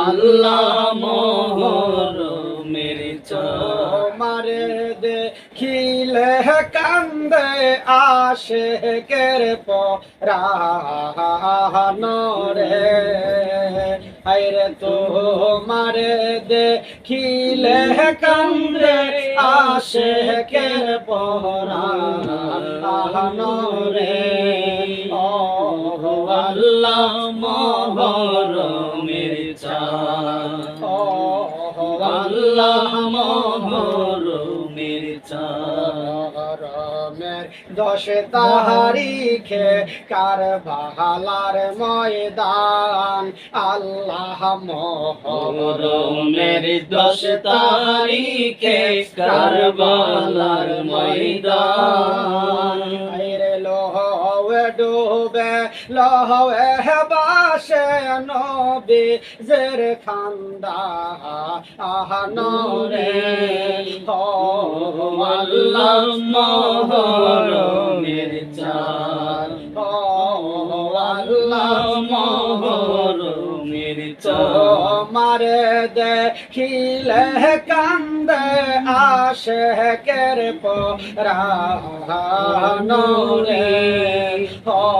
আল্লাহ মোহরমের মারে দেখিলে কান্দে আসে কের পরানরে আইরে তো মারে দেখিলে কান্দে আসে কের ও আল্লাহ মোহরমের চাঁদ। আল্লাহ মোহরমের চারমের দশ তাহারিখে কার বাহালার ময়দান। আল্লাহ মোহরমের দশ তারিখে কারবালার ময়দান। আইরে লোহে ডুবে, লোহে বাসে নবী জের খান্দা। আহানরে ও আল্লাহ মোহরমের ও আল্লাহ মোহরমের মারে দেখিলে কান্দে আসে কের পরানরে ও আল্লাহ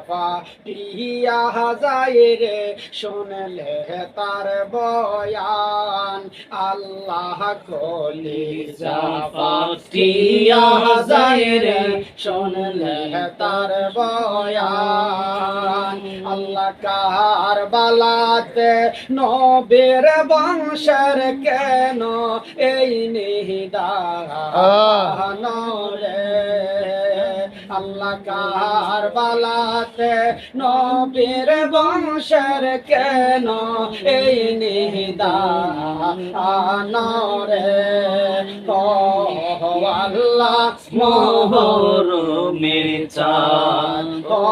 যাহা পিয়া যায় রে শুনলে তার বয়ান আল্লাহ কলি যাফিয়া যায় রে শুনলে তার বয়ান আল্লাহ কার বালাতে নবীর বংশের কেন এই নিদান রে আল্লাহ বালাতে নবীর বংশের কেন এই নিদা আনরে? আল্লাহ মোহর মেরে ও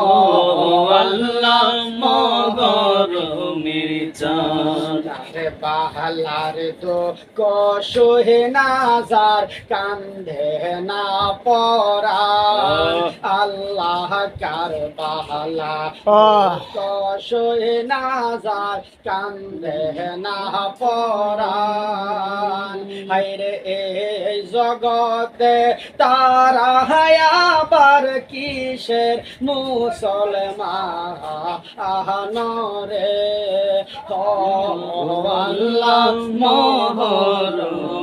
আল্লাহ মোহর মেরে চান বাহালার তো কষে নাজার কান্ধে না পরা আল্লাহ কার বাহালা কান্ধে না হাইরে এই জগতে তারা আবার কিসের? মুসলমান রে আল্লাহ মোহর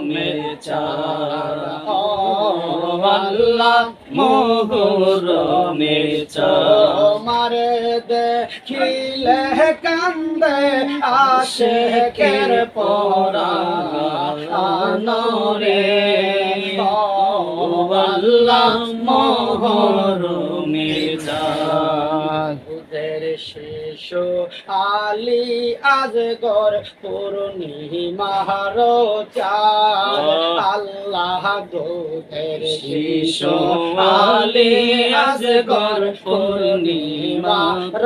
মেচার আল্লাহ মোহর মেচার মারে দেখিলে কান্দে আসে কের পরা রে আল্লাহ মোহর মেচার শিশু আলী আজগর পূর্ণিমার চাঁদ আল্লাহ দুধের শিশু আলী আজগর পূর্ণিমার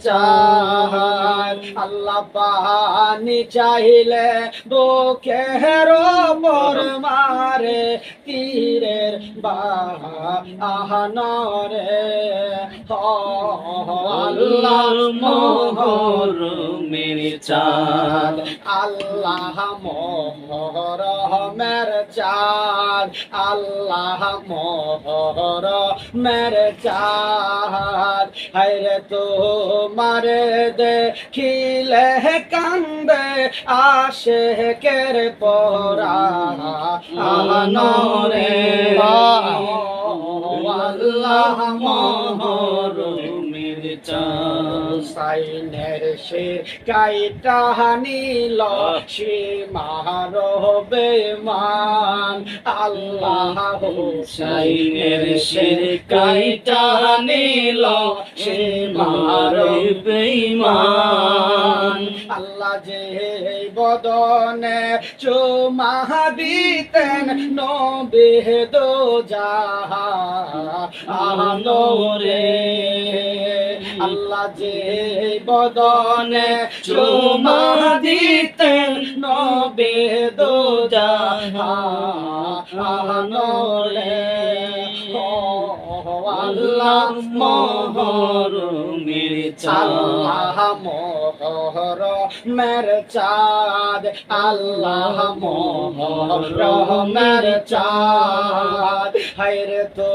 চাঁদ আল্লাহ পানি চাইলে বুকের ওপর মারে, তীরের বাহা বাহানরে আল্লাহ মোহর মেরে চাঁদ। আল্লাহ মোহর মের চাঁদ। আল্লাহ মোহর মের চাঁদ। তো মারে দেখিলে কান্দে আসে কের পরা আনরে আল্লাহ মোহর মেরে চাঁদ। সাইনের সে কাইটা নিল সে মার বেমান আল্লাহ হুসাইনের সে কাইটা নিল সে মার বেমান আল্লাহ যে বদনে চুমা দিতেন নবে দো জাহানো রে আল্লাহ যে বদনে চুমা দিতেন নবে দো জাহানো রে ও আল্লাহ মোহর আল্লাহ মোহর, মের চাঁদ। আল্লাহ মোহর, মের চাঁদ। হায়রে তো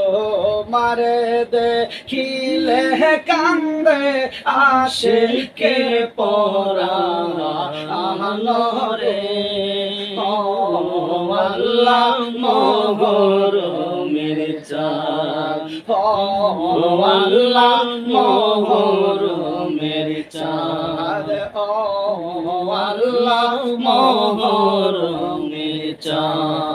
মারে দেখিলে কান্দে আশিকে পরা রে ও আল্লাহ মোহর মেরে চাঁদ। আল্লাহ মোহরমের চাঁদ। ও আল্লাহ মোহরমের চাঁদ।